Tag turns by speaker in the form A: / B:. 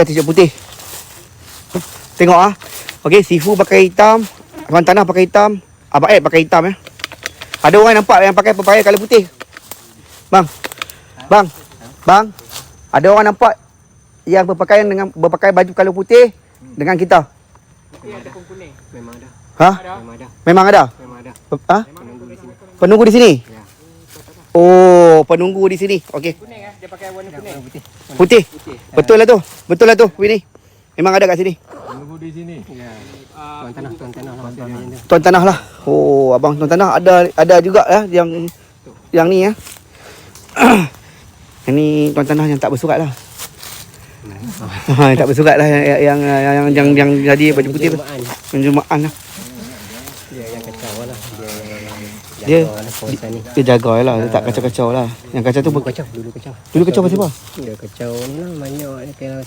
A: pakai t-shirt putih. Tengok ah. Okey, Sifu pakai hitam, Abang Tanah pakai hitam, Abang Ed pakai hitam ya. Ada orang nampak yang pakai papaya color putih. Bang. Bang. Bang. Ada orang nampak yang berpakaian dengan berpakaian baju color putih dengan kita.
B: Memang ada.
A: Ha?
B: Memang ada.
A: Memang ada?
B: Memang ada.
A: Ha?
B: Menunggu di sini.
A: Penunggu di sini? Oh, penunggu di sini. Okey.
B: Kuning ah, dia pakai warna kuning. Putih.
A: Putih. Betul lah tu. Betul lah tu, Winnie. Memang ada kat sini.
C: Tunggu di sini.
B: Ya. Tuan tanah, tuan tanah lah.
A: Tuan tanah lah. Oh, abang tuan tanah ada ada juga ya yang yang ni ya. yang ni tuan tanah yang tak bersurat lah. Ha, tak bersurat lah yang yang yang yang, yang, yang jadi baju putih tu.
B: Jumaan.
A: Penjumaan lah.
B: Dia kacau lah. Dia
A: Dia-
B: jaga lah kawasan ni.
A: Dia jaga lah. Dia tak kacau-kacau lah. Yang kacau tu
B: Dulu kacau, dulu kacau.
A: dulu kacau pasal apa?
B: Dia kacau ni lah banyak dia kena